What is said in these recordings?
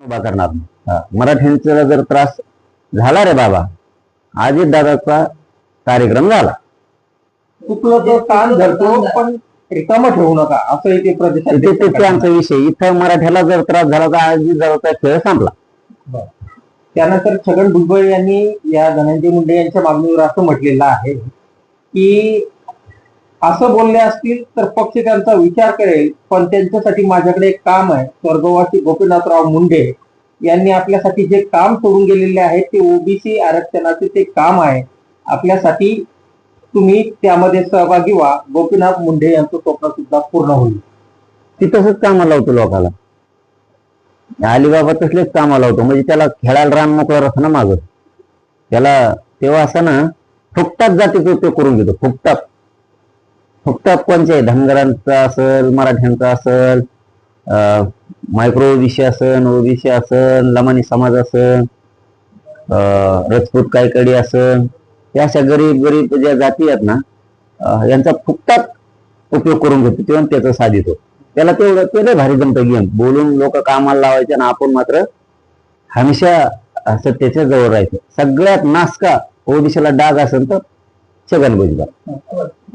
उभा करणार नाही. हा. मराठ्यांचा जर त्रास झाला रे बाबा अजित दादाचा कार्यक्रम झाला चुकलं तर कान धरतो पण रिकामं ठेवू नका असं ते ते प्रदेशाध्यक्ष ते- ते आमचा विषय इथं मराठ्याला जर त्रास झाला तर अजित दादाचा खेळ संपला त्यानंतर छगन भुजबळ यांनी या धनंजय मुंडे यांच्या मागणीवर असं म्हटलेलं आहे की असं बोलले असतील तर पक्ष त्यांचा विचार करेल पण त्यांच्यासाठी माझ्याकडे एक काम आहे. स्वर्गवासी गोपीनाथराव मुंडे यांनी आपल्यासाठी जे काम सोडून गेलेले आहे ते ओबीसी आरक्षणाचे ते काम आहे. आपल्यासाठी तुम्ही त्यामध्ये सहभागी व्हा. गोपीनाथ मुंडे यांचं स्वप्न सुद्धा पूर्ण होईल. ती तसंच कामाला होतं लोकाला. अलिबाबा तसलेच कामाला होतं म्हणजे त्याला खेळायला रान मोकळा रस ना माग. त्याला तेव्हा असं ना फुकटात जातीचा उपयोग करून घेतो. फुकटात. फक्त कोणचे धनगरांचा असेल मराठ्यांचा असेल मायक्रो ओबीसी असेल ओबीसी असेल लमानी समाज असेल रजपूत कायकडी असेल या अशा गरीब गरीब ज्या जाती आहेत ना यांचा फुकटात उपयोग करून घेतो तेव्हा त्याचं साधितो त्याला तेवढं ते नाही भारी जमतं गेम बोलून लोक कामाला लावायचे आणि आपण मात्र हमेशा सत्तेच्या जवळ राहायचं. सगळ्यात नासका ओडिशाला डाग असेल तर छगन भुजबळ.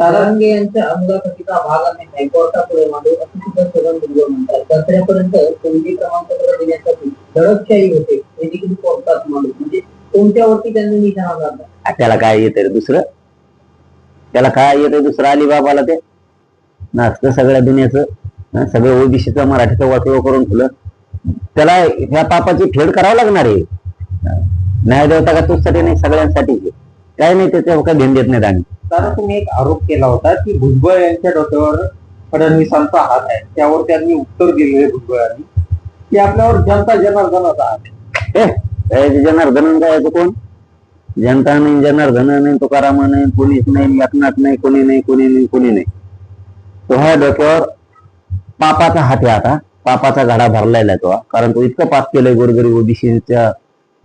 तारांगे यांच्या अंगाखटीचा भाग आम्ही हायकोर्टापुढे मांडू असं सुद्धा सदन भुजबळ म्हणतात. दसऱ्यापर्यंत कोणती प्रमाणपत्र देण्यासाठी दडपशाही होते. हे देखील कोर्टात मांडू म्हणजे कोणत्यावरती त्यांनी निशाणा घातला त्याला काय येत रे दुसरं? त्याला काय येत दुसरं? अलिबाबाला ते? नाचत सगळ्या दुनियाचं सगळं ओबीसीचं मराठीचं वाटव करून तुला त्याला ह्या पापाची फेड करावं लागणार आहे. न्याय देवता का तुझसाठी नाही सगळ्यांसाठी? काय नाही त्याच्या काय ध्यान देत नाहीत आम्ही. दादा तुम्ही एक आरोप केला होता की भुजबळ यांच्या डोक्यावर फडणवीसांचा हात आहे. त्यावर त्यांनी उत्तर दिलेले भुजबळांनी. की आपल्यावर जनता जनार्दनाचा हात आहे. जनार्दन काय कोण? जनता नाही जनार्दन नाही तुकाराम नाही पोलीस नाही एकनाथ नाही कोणी नाही कोणी नाही कोणी नाही. तो ह्या डोक्यावर पापाचा हात आहे आता. पापाचा घडा भरलेला आहे तो. कारण तो इतकं पाप केलंय गोरगरीब ओबीसीच्या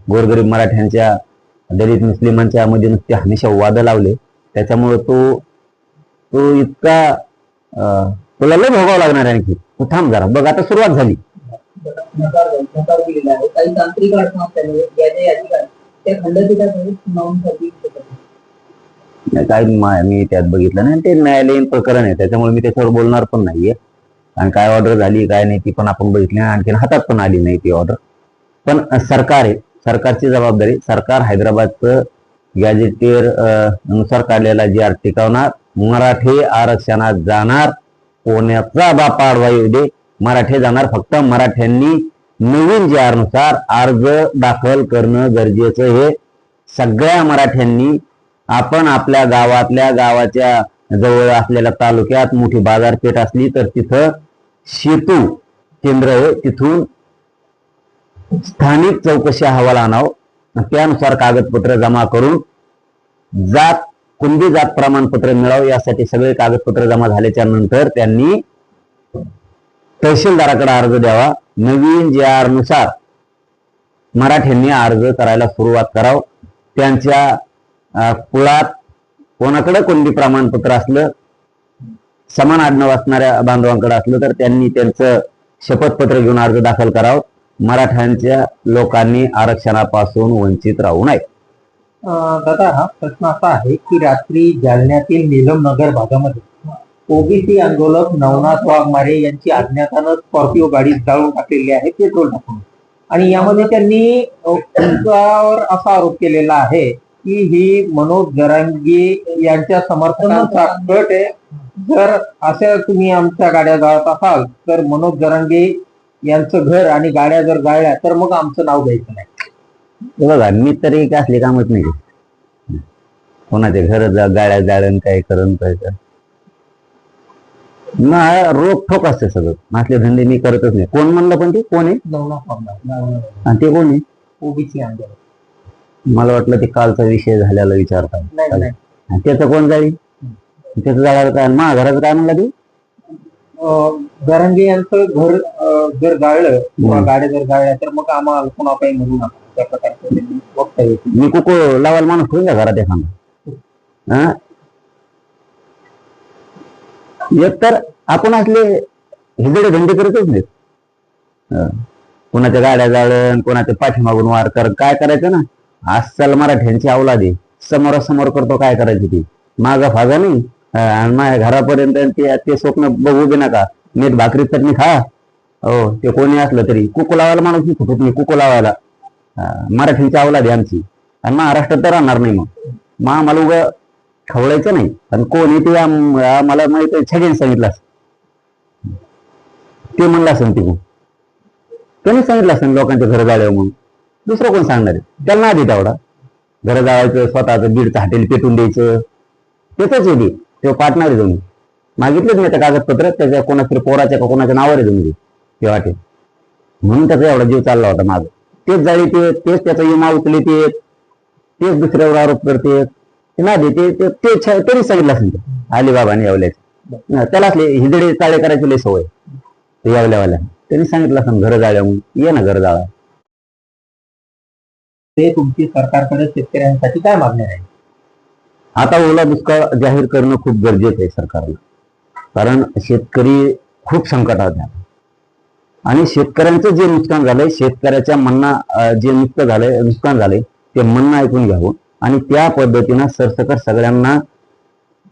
गोरगरीब मराठ्यांच्या दलित मुस्लिमांच्या मध्ये नुसते हमेशा वाद लावले. त्याच्यामुळे तो तो इतका तुला लय भोगावं लागणार आहे आणखी. तू थांब जरा. बघ आता सुरुवात झाली. नाही. काय मी त्यात बघितलं नाही. ते न्यायालयीन प्रकरण आहे. त्याच्यामुळे मी त्याच्यावर बोलणार पण नाहीये. आणि काय ऑर्डर झाली काय नाही ती पण आपण बघितली आणखी हातात पण आली नाही ती ऑर्डर पण सरकार आहे. सरकारची जबाबदारी सरकार हैदराबादचं गॅजेटियरनुसार काढलेला जी आर टिकवणार मराठी आरक्षणात जाणार कोण्याचा बापा आडवा येऊ दे मराठे जाणार. फक्त मराठ्यांनी नवीन जे नुसार अर्ज दाखल करणं गरजेचं हे सगळ्या मराठ्यांनी आपण आपल्या गावातल्या गावाच्या जवळ असलेल्या तालुक्यात मोठी बाजारपेठ असली तर तिथं सेतू केंद्र आहे. तिथून स्थानिक चौकशी अहवाल आणावं त्यानुसार कागदपत्र जमा करून जात कुणबी जात प्रमाणपत्र मिळावं यासाठी सगळे कागदपत्र जमा झाल्याच्यानंतर त्यांनी तहसीलदाराकडे अर्ज द्यावा. नवीन जे आरनुसार मराठ्यांनी अर्ज करायला सुरुवात करावं. त्यांच्या कुळात कोणाकडे कोणती प्रमाणपत्र असलं समान आडनाव असणाऱ्या बांधवांकडे असलं तर त्यांनी त्यांचं शपथपत्र घेऊन अर्ज दाखल करावं. मराठ्यांच्या लोकांनी आरक्षणापासून वंचित राहू नये. दादा हा प्रश्न असा आहे की रात्री जालन्यातील नीलम नगर भागामध्ये ओबीसी आंदोलक नवनाथ वाघमारे यांची अज्ञातानं स्कॉर्पिओ गाडी जाळून टाकलेली आहे पेट्रोल टाकून आणि यामध्ये त्यांनी असा आरोप केलेला आहे की ही मनोज जरांगे यांच्या समर्थकांचा गट आहे. जर असं तुम्ही आमच्या गाड्या जाळत असाल तर मनोज जरांगे यांचं घर आणि गाड्या जर जाळल्या तर मग आमचं नाव द्यायचं नाही. बघा मी तरी काय असले कामच नाही. कोणाचे घर जा गाड्या जाळण काय करण काय कर. ना रोख ठोक असते सगळं. असले धंदे मी करतच नाही. कोण म्हणलं पण ते? कोण आहे? आणि ते कोण आहे? मला वाटलं ते कालचा विषय झाल्याला विचारता नाही नाही. आणि त्याचं कोण जाईल? त्याचं जागा काय? मा घराचं काय म्हणलं ते? अं, गरंगे यांचं घर जर गाळलं किंवा. गाड्या जर गाळल्या तर मग आम्हाला पुन्हा काही म्हणू नका. त्या प्रकारचं वक्तव्य. मी कुको लावायला माणूस ठेवून घरात एखादा? हा? एक तर आपण असले हिजडे धंदे करतच नाहीत. कोणाच्या गाड्या जाळण कोणाच्या पाठीमागून वार कर काय करायचं ना? अस्सल मराठ्यांची अवलाद समोरासमोर करतो काय करायची ती? माझा फाजा नाही. माझ्या घरापर्यंत ते ते स्वप्न बघू बी नका. मीठ भाकरी चटणी खा. हो ते कोणी असलं तरी. कुकू लावायला माणूस नाही फुटत नाही कुकू लावायला? मराठीची मराठींची अवलाद आहे आमची. आणि महाराष्ट्रात तर राहणार नाही मग. मग आम्हाला उगं खवळायचं नाही. पण कोणी ते आम्हाला माहिती आहे छगेन सांगितलं असं. ते म्हणलं असेल तिकडून. त्यांनी सांगितलं असेल लोकांच्या घर जाळ्यावर म्हणून. दुसरं कोण सांगणार आहे? त्यांना आधी तेवढा. घर जाळायचं स्वतःचं दीडचं हॉटेल पेटून द्यायचं. त्याच येते ते पार्टनर आहे तुम्ही मागितलेच नाही ते कागदपत्र त्याच्या कोणाच्या पोराच्या का कोणाच्या नावावर आहे तुम्ही ते वाटेल. म्हणून त्याचा एवढा जीव चालला होता माझा तेच जाळी ते तेच त्याचा विमा उचली ते तेच दुसऱ्यावर आरोप करते. ते ना देते ते तरी सांगितलं असेल ते. अलिबाबाने यावल्याचं त्याला असले हिजडे चाळे करायची लय सवय. ते यावल्यावाल्या. त्यांनी सांगितलं असं घर जाळ्या म्हणून. ये ना घर जाळा ते तुमची सरकारकडे शेतकऱ्यांसाठी काय मागणी आहे आता ओला दुष्काळ जाहीर करणं खूप गरजेचं आहे सरकारला. कारण शेतकरी खूप संकटात आहे. आणि शेतकऱ्यांचं जे नुकसान झालंय शेतकऱ्याच्या मन्ना जे नुकतं झालंय नुकसान झालंय ते म्हणणं ऐकून घ्यावं. आणि त्या पद्धतीनं सरसकट सगळ्यांना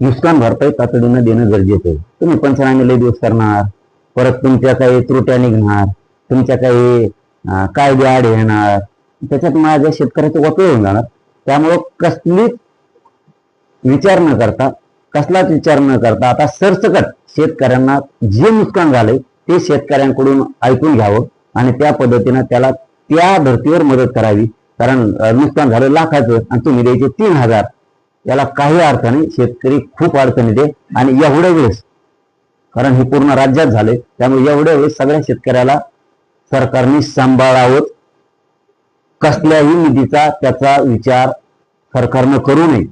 नुकसान भरपाई तातडीनं देणं गरजेचं आहे. तुम्ही पंचनामे लय दिवस करणार परत तुमच्या काही त्रुट्या निघणार तुमच्या काही कायदे आड येणार त्याच्यात माझ्या शेतकऱ्याचं वापर होऊन जाणार. त्यामुळं कसलीच विचार न करता कसलाच विचार न करता आता सरसकट शेतकऱ्यांना जे नुकसान झालंय ते शेतकऱ्यांकडून ऐकून घ्यावं आणि त्या पद्धतीनं त्याला त्या धर्तीवर मदत करावी. कारण नुकसान झालं लाखाचं आणि तुम्ही द्यायचे तीन हजार. याला काही अर्थ नाही शेतकरी खूप अडचणी दे आणि एवढ्या वेळेस कारण हे पूर्ण राज्यात झाले त्यामुळे एवढ्या वेळेस सगळ्या शेतकऱ्याला सरकारने सांभाळावं. कसल्याही निधीचा त्याचा विचार सरकारनं करू नये.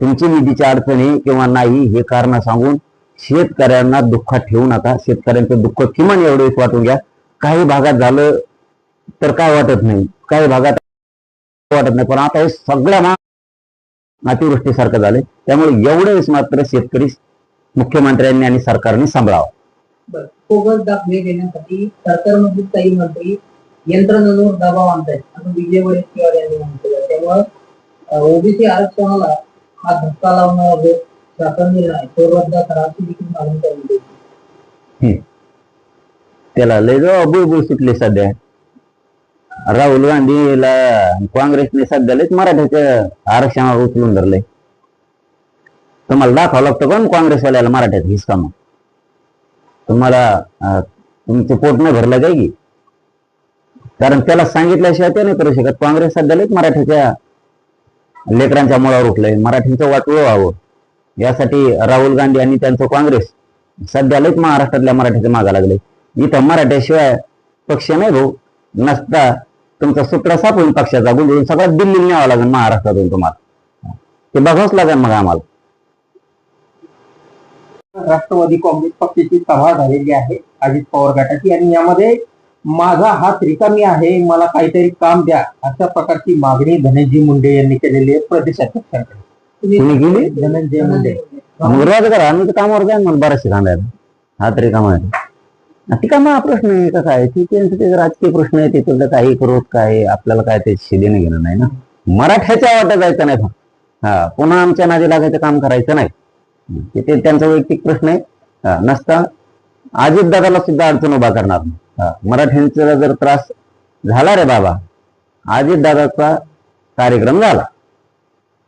तुमची निधीची अडचणी किंवा नाही हे कारण सांगून शेतकऱ्यांना दुःखात ठेवू नका. शेतकऱ्यांचं दुःख किमान एवढे वाटून घ्या. काही भागात झालं तर काय वाटत नाही. काही भागात वाटत नाही. पण आता हे सगळ्या मा अतिवृष्टीसारखं झालंय. त्यामुळे एवढेच मात्र शेतकरी मुख्यमंत्र्यांनी आणि सरकारने सांभाळावं. बरं. बोगस दाखले देण्यासाठी सरकारमधील काही मंत्री यंत्रणेवर दबाव आणतायत. असं विजय वडेट्टीवार यांनी म्हटलं त्यामुळं ओबीसी आरक्षणाला हा धक्का लावणारा जो शासन निर्णय तो रद्द करा अशी देखील मागणी करण्यात येते. त्याला लय जो बुळबुळ सुटले सध्या. राहुल गांधीला काँग्रेसने सध्या लयच मराठ्याच्या आरक्षणावर उचलून धरले तुम्हाला दाखवावं लागतं पण काँग्रेसवाल्याला मराठ्यात हिसका मग तुम्हाला तुमचं पोट नाही भरलं काय की? कारण त्याला सांगितल्याशिवाय ते नाही करू शकत. काँग्रेस सध्या लयच मराठ्याच्या लेकरांच्या मुळावर उठलंय. मराठींचं वाटोळं व्हावं. यासाठी राहुल गांधी आणि त्यांचं काँग्रेस सध्या लयच महाराष्ट्रातल्या मराठ्याच्या मागा लागले इथं मराठ्याशिवाय पक्ष नाही भाऊ. नसता तुमचा सुत्रा सापडून पक्षाचा गुंडळून सगळं दिल्लीला न्यावं लागेल महाराष्ट्रातून तुम्हाला. ते बघावंच लागेल मग आम्हाला. राष्ट्रवादी काँग्रेस पक्षाची सभा झालेली आहे अजित पवार गटाची. आणि यामध्ये माझा हात रिकामी आहे मला काहीतरी काम द्या अशा प्रकारची मागणी धनंजय मुंडे यांनी केलेली आहे प्रदेशाध्यक्षांकडे तुम्ही गेली? धनंजय मुंडे. करा आम्ही तर कामावर जाईन मला बराचसे कांदा हा तरी काम आहे ती कामा प्रश्न आहे का काय? ते त्यांचं ते राजकीय प्रश्न आहे तिथलं काही करोत काय आपल्याला काय ते शिदेने घेणं नाही ना? मराठ्याच्या वाटत जायचं नाही हा पुन्हा आमच्या नादी लागायचं काम करायचं नाही. ते त्यांचा वैयक्तिक प्रश्न आहे. हा, नसता. अजित दादाला सुद्धा अडचण उभा करणार नाही. हा, मराठ्यांचा जर त्रास झाला रे बाबा अजित दादाचा कार्यक्रम झाला.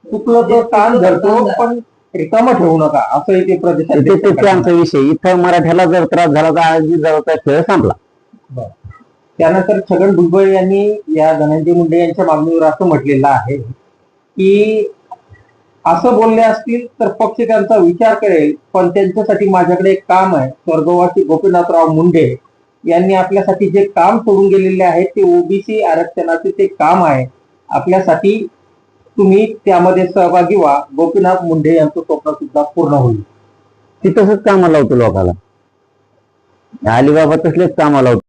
चुकलं तर कान धरतो पण रिकामा ठेवू नका असंही ते ते- ते- ते प्रदेशाध्यक्ष त्यांचा विषय. इथं मराठ्याला जर त्रास झाला तर अजित दादाचा खेळ संपला. त्यानंतर छगन भुजबळ यांनी या धनंजय मुंडे यांच्या मागणीवर असं म्हटलेलं आहे की असं बोलले असतील तर पक्ष त्यांचा विचार करेल पण त्यांच्यासाठी माझ्याकडे एक काम आहे. स्वर्गवासी गोपीनाथराव मुंडे यांनी आपल्यासाठी जे काम सोडून गेलेले आहे ते ओबीसी आरक्षणाचे ते काम आहे. आपल्यासाठी तुम्ही त्यामध्ये सहभागी व्हा. गोपीनाथ मुंडे यांचं स्वप्न सुद्धा पूर्ण होईल. ते तसंच कामाला होतं लोकाला. अलिबाबा तसलेच कामाला होतं